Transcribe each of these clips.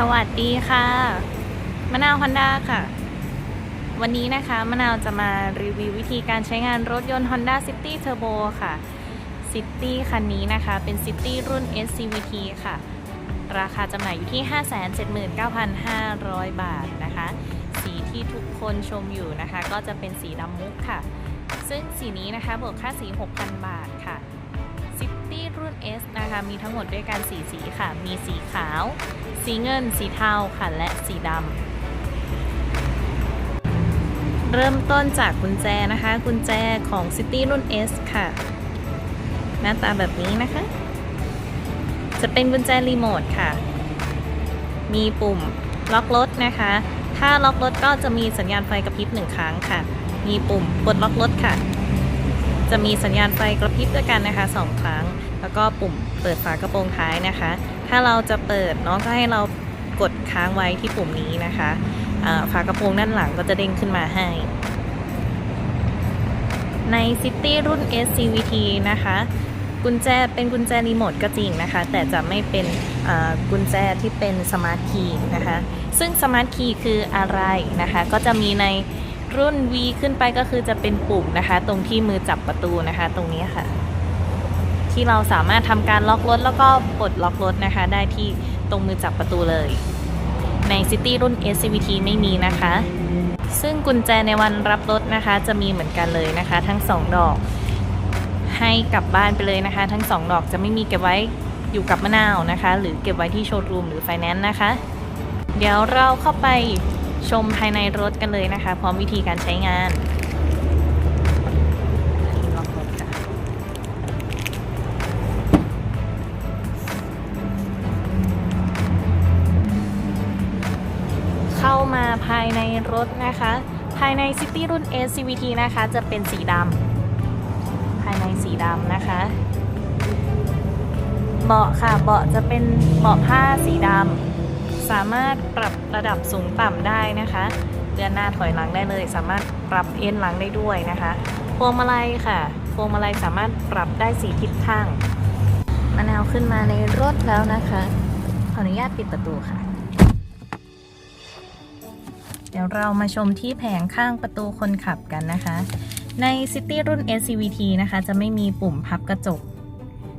สวัสดีค่ะ มะนาวฮอนด้าค่ะ วันนี้นะคะมะนาวจะมารีวิววิธีการใช้งานรถยนต์ Honda City Turbo ค่ะ City คันนี้นะคะ เป็น City รุ่น SCVT ค่ะ ราคาจำหน่ายอยู่ที่ 579,500 บาทนะคะ สีที่ทุกคนชมอยู่นะคะ ก็จะเป็นสีดำมุกค่ะ ซึ่งสีนี้นะคะบวกค่าสี 6,000 บาทค่ะ City รุ่น S นะคะ มีทั้งหมดด้วยกันสีสีค่ะ มีสีขาว สีเงิน สีเทาค่ะ และสีดำ เริ่มต้นจากกุญแจนะคะ กุญแจของ City รุ่น S ค่ะ หน้าตาแบบนี้นะคะ จะเป็นกุญแจรีโมทค่ะ มีปุ่มล็อกรถนะคะ ถ้าล็อกรถก็จะมีสัญญาณไฟกระพริบหนึ่งครั้งค่ะ มีปุ่มปลดล็อกรถค่ะ จะมีสัญญาณไฟกระพริบด้วยกันนะคะสองครั้ง แล้วก็ปุ่มเปิดฝากระโปรงท้ายนะคะ ถ้าเราจะเปิดน้องก็ให้เรากดค้างไว้ที่ปุ่มนี้นะคะฝากระโปรงด้านหลังก็จะเด้งขึ้นมาให้ ใน City รุ่น SCVT นะคะกุญแจเป็นกุญแจรีโมทก็จริงนะคะ แต่จะไม่เป็นกุญแจที่เป็นสมาร์ทคีย์นะคะ ซึ่งสมาร์ทคีย์คืออะไรนะคะ ก็จะมีในรุ่น V ขึ้นไปก็คือจะเป็นปุ่มนะคะ ตรงที่มือจับประตูนะคะ ตรงนี้ค่ะ ที่เราสามารถทำการล็อกรถแล้วก็ปลดล็อกรถนะคะ ได้ที่ตรงมือจับประตูเลย ใน City รุ่น SCVT ไม่มีนะคะ ซึ่งกุญแจในวันรับรถนะคะ จะมีเหมือนกันเลยนะคะ ทั้ง 2 ดอก ให้กลับบ้านไปเลยนะคะ ทั้ง 2 ดอกจะไม่มีเก็บไว้อยู่กับมะนาวนะคะ หรือเก็บไว้ที่โชว์รูมหรือไฟแนนซ์นะคะ เดี๋ยวเราเข้าไปชมภายในรถกันเลยนะคะ พร้อมวิธีการใช้งานาภายในรถนะคะ ภายใน City รุ่น S CVT นะคะ จะเป็นสีดำภายในสีดำนะคะ เบาะค่ะ เบาะจะเป็นเบาะผ้าสีดำสามารถปรับระดับสูงต่ำได้นะคะเดือนหน้าถอยหลังได้เลย สามารถปรับเอ็นหลังได้ด้วยนะคะพวงมาลัยค่ะพวงมาลัยสามารถปรับได้สีทิศทางมะนาวขึ้นมาในรถแล้วนะคะ ขออนุญาตปิดประตูค่ะ เดี๋ยวเรามาชมที่แผงข้างประตูคนขับกันนะคะ ใน City รุ่น SCVT นะคะ จะไม่มีปุ่มพับกระจก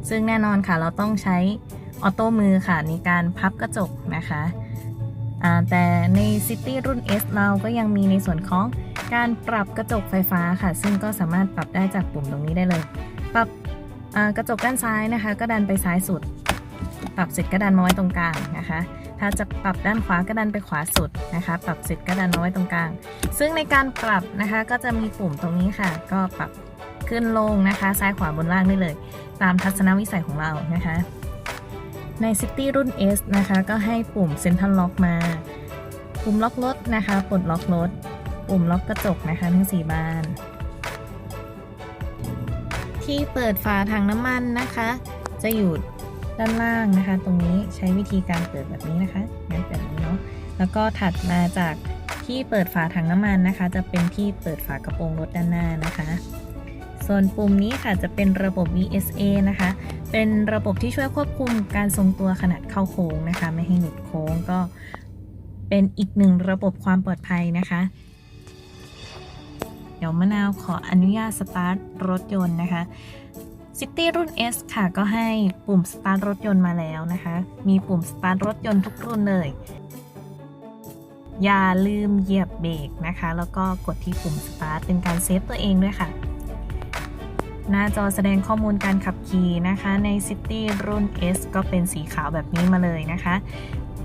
ซึ่งแน่นอนค่ะเราต้องใช้ออโต้มือค่ะในการพับกระจกนะคะแต่ใน City รุ่น S เราก็ยังมีในส่วนของการปรับกระจกไฟฟ้าค่ะ ซึ่งก็สามารถปรับได้จากปุ่มตรงนี้ได้เลย ปรับกระจกด้านซ้ายนะคะ ก็ดันไปซ้ายสุด ปรับเสร็จก็ดันมาไว้ตรงกลางนะคะ ถ้าจะปรับด้านขวาก็ดันไปขวาสุดนะคะ ปรับเสร็จก็ดันมาไว้ตรงกลาง ซึ่งในการปรับนะคะก็จะมีปุ่มตรงนี้ค่ะ ก็ปรับขึ้นลงนะคะซ้ายขวาบนล่างได้เลย ตามทัศนวิสัยของเรานะคะ ใน City รุ่น S นะคะ ก็ให้ปุ่ม Central Lock มา ปุ่มล็อกรถนะคะปลดล็อกรถ ปุ่มล็อกกระจกนะคะทั้ง 4 บาน ที่เปิดฝาถังน้ำมันนะคะ จะอยู่ ด้านล่างนะคะ ตรงนี้ใช้วิธีการเปิดแบบนี้นะคะงั้นแบบนี้เนาะแล้วก็ถัดมาจากที่เปิดฝาถังน้ำมันนะคะ จะเป็นที่เปิดฝากระโปรงรถด้านหน้านะคะ ส่วนปุ่มนี้ค่ะจะเป็นระบบ VSA นะคะ เป็นระบบที่ช่วยควบคุมการทรงตัวขณะเข้าโค้งนะคะ ไม่ให้หลุดโค้งก็เป็นอีกหนึ่งระบบความปลอดภัยนะคะ เดี๋ยวมะนาวขออนุญาตสตาร์ทรถยนต์นะคะ City รุ่น S ค่ะ ก็ให้ปุ่มสตาร์ทรถยนต์มาแล้วนะคะ มีปุ่มสตาร์ทรถยนต์ทุกรุ่นเลย อย่าลืมเหยียบเบรกนะคะ แล้วก็กดที่ปุ่มสตาร์ทเป็นการเซฟตัวเองด้วยค่ะ หน้าจอแสดงข้อมูลการขับขี่นะคะ ใน City รุ่น S ก็เป็นสีขาวแบบนี้มาเลยนะคะ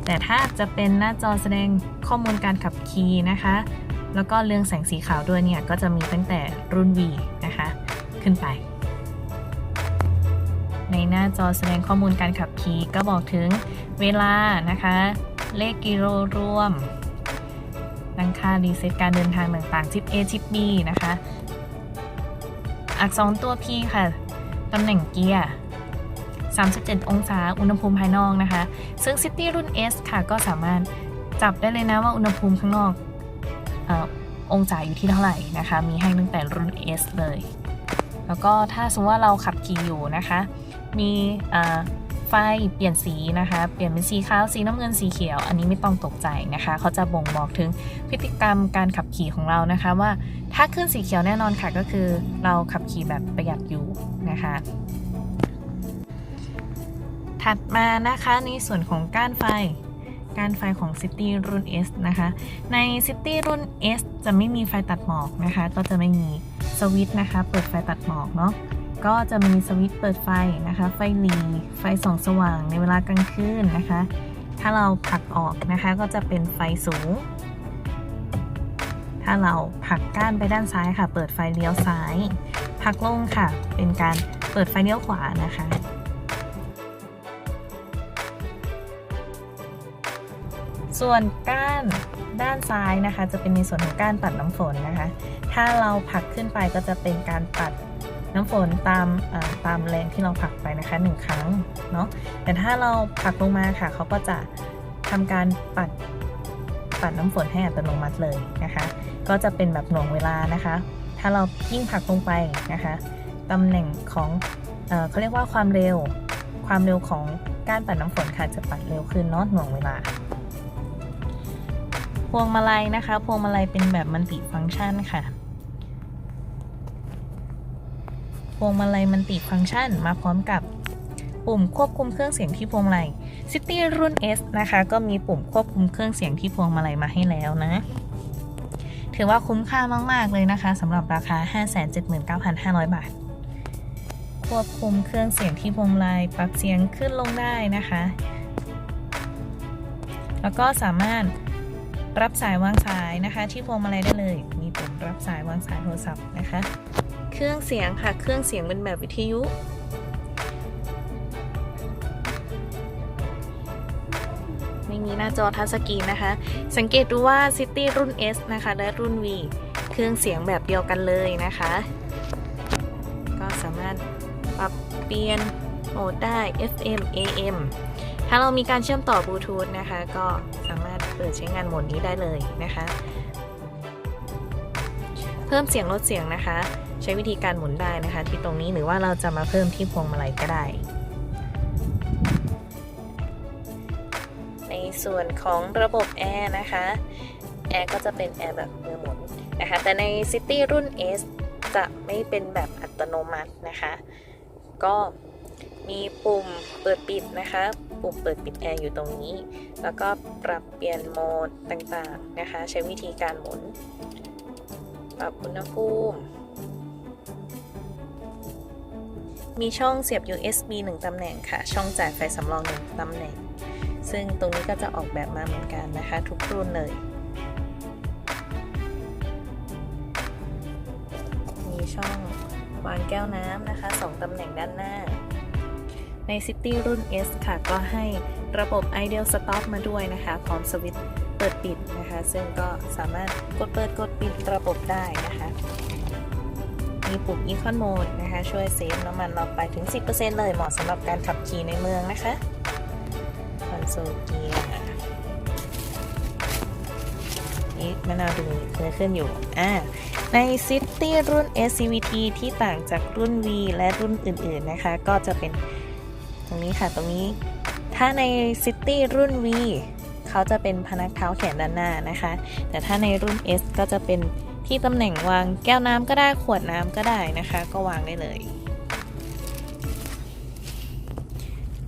แต่ถ้าจะเป็นหน้าจอแสดงข้อมูลการขับขี่นะคะ แล้วก็เรื่องแสงสีขาวด้วยเนี่ย ก็จะมีตั้งแต่รุ่น V นะคะ ขึ้นไป ในหน้าจอแสดงข้อมูลการขับขี่ก็บอกถึงเวลานะคะ เลขกิโลรวมตั้งค่ารีเซ็ตการเดินทางต่างๆ ชิป A ชิป B นะคะ อักษรตัว P ค่ะ ตำแหน่งเกียร์37 องศา อุณหภูมิภายนอกนะคะ ซึ่ง City รุ่น S ค่ะ ก็สามารถจับได้เลยนะว่าอุณหภูมิข้างนอกออองศาอยู่ที่เท่าไหร่นะคะ มีให้ตั้งแต่รุ่น S เลย แล้วก็ถ้าสมมติว่าเราขับขี่อยู่นะคะ มีไฟเปลี่ยนสีนะคะ เปลี่ยนเป็นสีขาวสีน้ำเงินสีเขียว อันนี้ไม่ต้องตกใจนะคะ เขาจะบ่งบอกถึงพฤติกรรมการขับขี่ของเรานะคะว่าถ้าขึ้นสีเขียวแน่นอนค่ะ ก็คือเราขับขี่แบบประหยัดอยู่นะคะ ถัดมานะคะในส่วนของก้านไฟกานไฟของ City รุ่น S นะคะ ใน City รุ่น S จะไม่มีไฟตัดหมอกนะคะ ก็จะไม่มีสวิตช์นะคะ เปิดไฟตัดหมอกเนาะ ก็จะมีสวิตช์เปิดไฟนะคะ ไฟหลีไฟส่องสว่างในเวลากลางคืนนะคะ ถ้าเราผลักออกนะคะก็จะเป็นไฟสูง ถ้าเราผลักก้านไปด้านซ้ายค่ะ เปิดไฟเลี้ยวซ้ายผลักลงค่ะ เป็นการเปิดไฟเลี้ยวขวานะคะส่วนก้านด้านซ้ายนะคะ จะเป็นในส่วนของก้านปัดน้ำฝนนะคะ ถ้าเราผลักขึ้นไปก็จะเป็นการปัด น้ำฝนตามตามแรงที่เราผลักไปนะคะหนึ่งครั้งเนาะแต่ถ้าเราผลักลงมาค่ะเขาก็จะทำการปัดปัดน้ำฝนให้อัตโนมัติเลยนะคะ ก็จะเป็นแบบหน่วงเวลานะคะ ถ้าเรายิ่งผลักลงไปนะคะตำแหน่งของเอเขาเรียกว่าความเร็วความเร็วของกานปัดน้ำฝนค่ะจะปัดเร็วขึ้นเนาะหน่วงเวลา พวงมาลัยนะคะ พวงมาลัยเป็นแบบมัลติฟังก์ชันค่ะ พวงมาลัยมันติฟังก์ชันมาพร้อมกับปุ่มควบคุมเครื่องเสียงที่พวงมาลัย City รุ่น S นะคะ ก็มีปุ่มควบคุมเครื่องเสียงที่พวงมาลัยมาให้แล้วนะ ถือว่าคุ้มค่ามาก ๆ เลยนะคะสำหรับราคา 579,500 บาท ควบคุมเครื่องเสียงที่พวงมาลัยปรับเสียงขึ้นลงได้นะคะ แล้วก็สามารถรับสายวางสายนะคะ ที่พวงมาลัยได้เลย มีปุ่มรับสายวางสายโทรศัพท์นะคะ เครื่องเสียงค่ะ เครื่องเสียงเป็นแบบวิทยุ ไม่มีหน้าจอทัชสกรีนนะคะ สังเกตดูว่า City รุ่น S นะคะ และรุ่น V เครื่องเสียงแบบเดียวกันเลยนะคะ ก็สามารถปรับเปลี่ยนโหมดได้ FM AM ถ้าเรามีการเชื่อมต่อบลูทูธนะคะ ก็สามารถเปิดใช้งานโหมดนี้ได้เลยนะคะ เพิ่มเสียงลดเสียงนะคะ ใช้วิธีการหมุนได้นะคะ ที่ตรงนี้หรือว่าเราจะมาเพิ่มที่พวงมาลัยก็ได้ ในส่วนของระบบแอร์นะคะ แอร์ก็จะเป็นแอร์แบบมือหมุนนะคะ แต่ใน City รุ่น S จะไม่เป็นแบบอัตโนมัตินะคะ ก็มีปุ่มเปิดปิดนะคะ ปุ่มเปิดปิดแอร์อยู่ตรงนี้ แล้วก็ปรับเปลี่ยนโหมดต่างๆนะคะ ใช้วิธีการหมุน ปรับอุณหภูมิ มีช่องเสียบ USB 1ตำแหน่งค่ะ ช่องจ่ายไฟสำรอง1ตำแหน่ง ซึ่งตรงนี้ก็จะออกแบบมาเหมือนกันนะคะ ทุกรุ่นเลย มีช่องวางแก้วน้ำนะคะ 2ตำแหน่งด้านหน้า ใน City รุ่น S ค่ะ ก็ให้ระบบ Ideal Stop มาด้วยนะคะ พร้อมสวิตช์เปิดปิดนะคะ ซึ่งก็สามารถกดเปิดกดปิดระบบได้นะคะ มีปุ่ม Econ Mode นะคะ ช่วยเซฟน้ำมันเราไปถึง 10%เลยเหมาะสำหรับการขับขี่ในเมืองนะคะคอนโซลเกียร์นี่มะนาวดูมือขึ้นอยู่อ่าใน City รุ่น SCVT ที่ต่างจากรุ่น V และรุ่นอื่น ๆ นะคะ ก็จะเป็นตรงนี้ค่ะตรงนี้ ถ้าใน City รุ่น V เขาจะเป็นพนักเท้าแขนด้านหน้านะคะ แต่ถ้าในรุ่น S ก็จะเป็น ที่ตำแหน่งวางแก้วน้ำก็ได้ขวดน้ำก็ได้นะคะ ก็วางได้เลย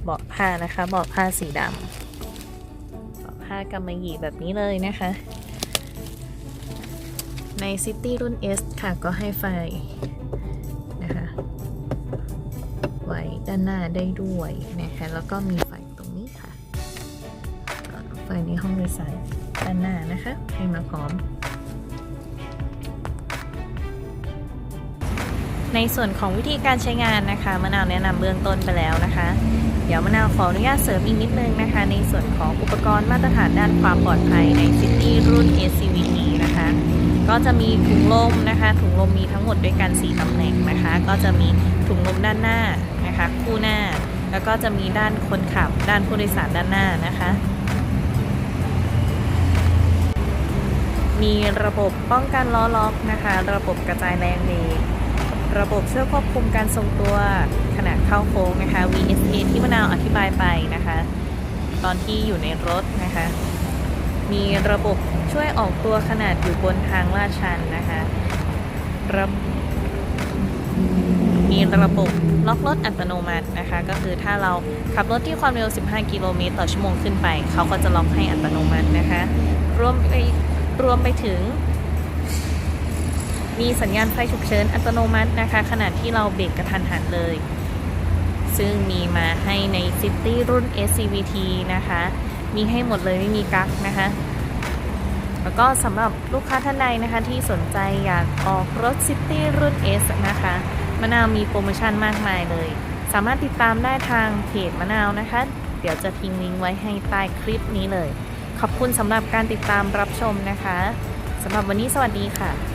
เบาะผ้านะคะเบาะผ้าสีดำเบาะผ้ากำมะหยี่แบบนี้เลยนะคะ ใน City รุ่น S ค่ะก็ให้ไฟนะคะไว้ด้านหน้าได้ด้วยนะคะแล้วก็มีไฟตรงนี้ค่ะ ไฟในห้องโดยสารด้านหน้านะคะ ให้มาพร้อม ในส่วนของวิธีการใช้งานนะคะมะนาวแนะนำเบื้องต้นไปแล้วนะคะ เดี๋ยวมะนาวขออนุญาตเสริมอีกนิดนึงนะคะ ในส่วนของอุปกรณ์มาตรฐานด้านความปลอดภัยใน City รุ่น SCVT นะคะ ก็จะมีถุงลมนะคะ ถุงลมมีทั้งหมดด้วยกัน 4ตำแหน่งนะคะ ก็จะมีถุงลมด้านหน้านะคะ คู่หน้า แล้วก็จะมีด้านคนขับ ด้านผู้โดยสารด้านหน้านะคะมีระบบป้องกันล้อล็อกนะคะ ระบบกระจายแรงเบรก ระบบช่วยควบคุมการทรงตัวขณะเข้าโค้งนะคะ VSA ที่มะนาวอธิบายไปนะคะ ตอนที่อยู่ในรถนะคะ มีระบบช่วยออกตัวขนาดอยู่บนทางลาดชันนะคะระมีระบบล็อกรถอัตโนมัตินะคะ ก็คือถ้าเราขับรถที่ความเร็ว 15 กิโลเมตรต่อชั่วโมงขึ้นไป เขาก็จะล็อกให้อัตโนมัตินะคะ รวมไปรวมไปถึง มีสัญญาณไฟฉุกเฉินอัตโนมัตินะคะ ขณะที่เราเบรกกระทันหันเลย ซึ่งมีมาให้ใน City รุ่น SCVT นะคะ มีให้หมดเลยไม่มีกั๊กนะคะ แล้วก็สำหรับลูกค้าท่านใดนะคะที่สนใจอยากออกรถ City รุ่น S นะคะมะนาวมีโปรโมชั่นมากมายเลย สามารถติดตามได้ทางเพจมะนาวนะคะ เดี๋ยวจะทิ้งลิงก์ไว้ให้ใต้คลิปนี้เลย ขอบคุณสำหรับการติดตามรับชมนะคะสำหรับวันนี้สวัสดีค่ะ